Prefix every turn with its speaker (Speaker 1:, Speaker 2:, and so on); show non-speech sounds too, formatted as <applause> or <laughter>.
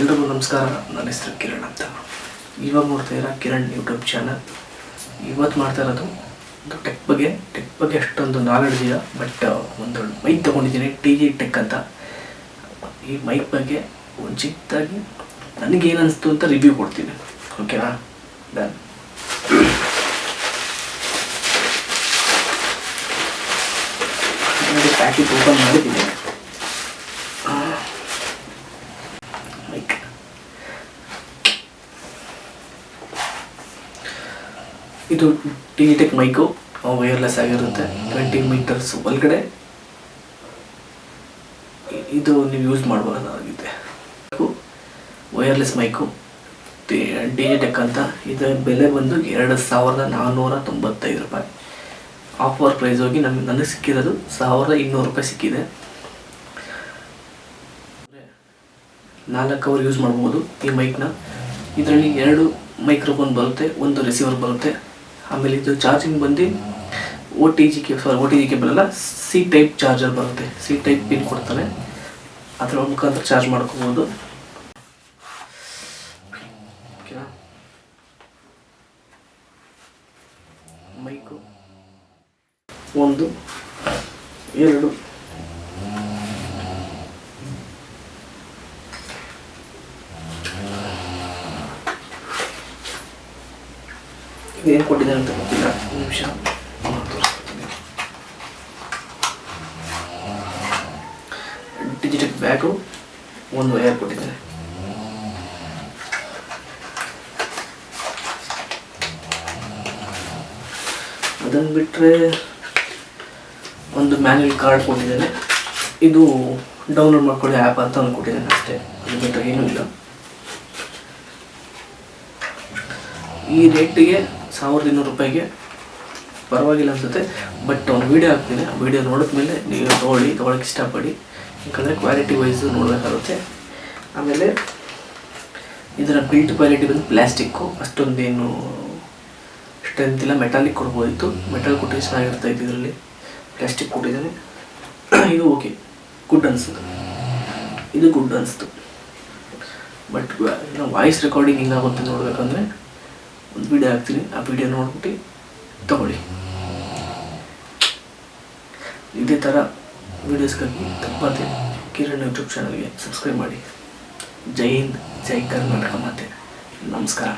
Speaker 1: ಎಲ್ರಿಗೂ ನಮಸ್ಕಾರ. ನನ್ನ ಹೆಸರು ಕಿರಣ್ ಅಂತ. ಇವಾಗ ನೋಡ್ತಾ ಇರೋ ಕಿರಣ್ ಯೂಟ್ಯೂಬ್ ಚಾನಲ್ ಇವತ್ತು ಮಾಡ್ತಾ ಇರೋದು ಟೆಕ್ ಬಗ್ಗೆ. ಟೆಕ್ ಬಗ್ಗೆ ಅಷ್ಟೊಂದು ನಾಲೆಡ್ಜ್ ಇಲ್ಲ ಬಟ್ ಒಂದು ಮೈಕ್ ತೊಗೊಂಡಿದ್ದೀನಿ ಟಿ ಜಿ ಟೆಕ್ ಅಂತ. ಈ ಮೈಕ್ ಬಗ್ಗೆ ಒಂದು ಚಿಕ್ಕದಾಗಿ ನನಗೇನು ಅನಿಸ್ತು ಅಂತ ರಿವ್ಯೂ ಕೊಡ್ತೀನಿ. ಓಕೆನಾ ಡನ್ ಪ್ಯಾಕೆಟ್ ಓಪನ್ ಮಾಡಿದ್ದೀನಿ ಮೈಕ್ ಇದು ಡಿಜಿಟೆಕ್ ಟೆಕ್ ಮೈಕು ವೈರ್ಲೆಸ್ ಆಗಿರುತ್ತೆ ಟ್ವೆಂಟಿ ಮೀಟರ್ಸ್ ಒಳಗಡೆ. ಇದು ನೀವು ಯೂಸ್ ಮಾಡಬಹುದಾಗಿದೆ ವೈರ್ಲೆಸ್ ಮೈಕು ಡಿಜಿಟೆಕ್ ಅಂತ, ಇದರ ಬೆಲೆ ಬಂದು ಎರಡು ಸಾವಿರದ ನಾನ್ನೂರ ತೊಂಬತ್ತೈದು ರೂಪಾಯಿ. ಆಫರ್ ಪ್ರೈಸ್ ಹೋಗಿ ನಮಗೆ, ನನಗೆ ಸಿಕ್ಕಿರೋದು ಸಾವಿರದ ಇನ್ನೂರು ರೂಪಾಯಿ ಸಿಕ್ಕಿದೆ. ನಾಲ್ಕು ಅವರ್ ಯೂಸ್ ಮಾಡ್ಬೋದು ಈ ಮೈಕ್ನ. ಇದರಲ್ಲಿ ಎರಡು ಮೈಕ್ರೋಫೋನ್ ಬರುತ್ತೆ, ಒಂದು ರಿಸೀವರ್ ಬರುತ್ತೆ. ಆಮೇಲೆ ಇದು ಚಾರ್ಜಿಂಗ್ ಬಂದು O T G K sorry O T G cable ಅಲ್ಲ ಸಿ ಟೈಪ್ ಚಾರ್ಜರ್ ಬರುತ್ತೆ. ಸಿ ಟೈಪ್ ಪಿನ್ ಕೊಡ್ತಾರೆ. ಅದರ ಮುಖಾಂತರ ಚಾರ್ಜ್ ಮಾಡ್ಕೋಬೋದು. ಮೈಕು. ಒಂದು, ಎರಡು. ಇದೇನು ಕೊಟ್ಟಿದ್ದಾರೆ ಅಂತ ಗೊತ್ತಿಲ್ಲ. ನಿಮಿಷ. ಡಿಜಿಟಲ್ ಬ್ಯಾಗು ಒಂದು ವಯರ್ ಕೊಟ್ಟಿದ್ದಾರೆ. ಅದನ್ನು ಬಿಟ್ಟರೆ ಒಂದು ಮ್ಯಾನ್ಯಲ್ ಕಾರ್ಡ್ ಕೊಟ್ಟಿದ್ದೇನೆ. ಇದು ಡೌನ್ಲೋಡ್ ಮಾಡ್ಕೊಳ್ಳಿ ಆ್ಯಪ್ ಅಂತ ಒಂದು ಕೊಟ್ಟಿದ್ದೇನೆ ಅಷ್ಟೇ. ಅದು ಬಿಟ್ಟರೆ ಏನೂ ಇಲ್ಲ. ಈ ರೇಟಿಗೆ ಸಾವಿರದ ಇನ್ನೂರು ರೂಪಾಯಿಗೆ ಪರವಾಗಿಲ್ಲ ಅನ್ಸುತ್ತೆ. ಬಟ್ ಒಂದು ವೀಡಿಯೋ ಹಾಕ್ತೀನಿ. ಆ ವೀಡಿಯೋ ನೋಡಿದ್ಮೇಲೆ ನೀವು ತೊಗೊಳ್ಳಿ ತೊಗೊಳಕ್ಕೆ ಇಷ್ಟಪಡಿ. ಯಾಕಂದರೆ ಕ್ವಾಲಿಟಿ ವೈಸು ನೋಡಬೇಕಾಗುತ್ತೆ. ಆಮೇಲೆ ಇದರ ಬಿಲ್ಟ್ ಕ್ವಾಲಿಟಿ ಬಂದು ಪ್ಲ್ಯಾಸ್ಟಿಕ್ಕು ಅಷ್ಟೊಂದೇನು ಸ್ಟ್ರೆಂತ್ ಇಲ್ಲ. ಮೆಟಾಲಿಕ್ ಕೊಡ್ಬೋದಿತ್ತು. ಮೆಟಲ್ ಚೆನ್ನಾಗಿರ್ತಾ ಇತ್ತು ಇದರಲ್ಲಿ. ಪ್ಲಾಸ್ಟಿಕ್ ಕೊಟ್ಟಿದ್ದಾನೆ. <coughs> ಇದು ಓಕೆ ಗುಡ್ ಅನಿಸ್ತು ಇದು ಗುಡ್ ಅನಿಸ್ತು ಬಟ್ ವಾಯ್ಸ್ ರೆಕಾರ್ಡಿಂಗ್ ಹಿಂಗಾಗುತ್ತೆ ನೋಡ್ಬೇಕಂದ್ರೆ ಒಂದು ವಿಡಿಯೋ ಹಾಕ್ತೀನಿ. ಆ ವಿಡಿಯೋ ನೋಡ್ಬಿಟ್ಟು ತಗೊಳ್ಳಿ. ಇದೇ ಥರ ವಿಡಿಯೋಸ್ಗಾಗಿ ತಪ್ಪದೆ ಕಿರಣ್ ಯೂಟ್ಯೂಬ್ ಚಾನಲ್ಗೆ ಸಬ್ಸ್ಕ್ರೈಬ್ ಮಾಡಿ. ಜೈ ಹಿಂದ್, ಜೈ ಕರ್ನಾಟಕ ಮಾತೆ. ನಮಸ್ಕಾರ.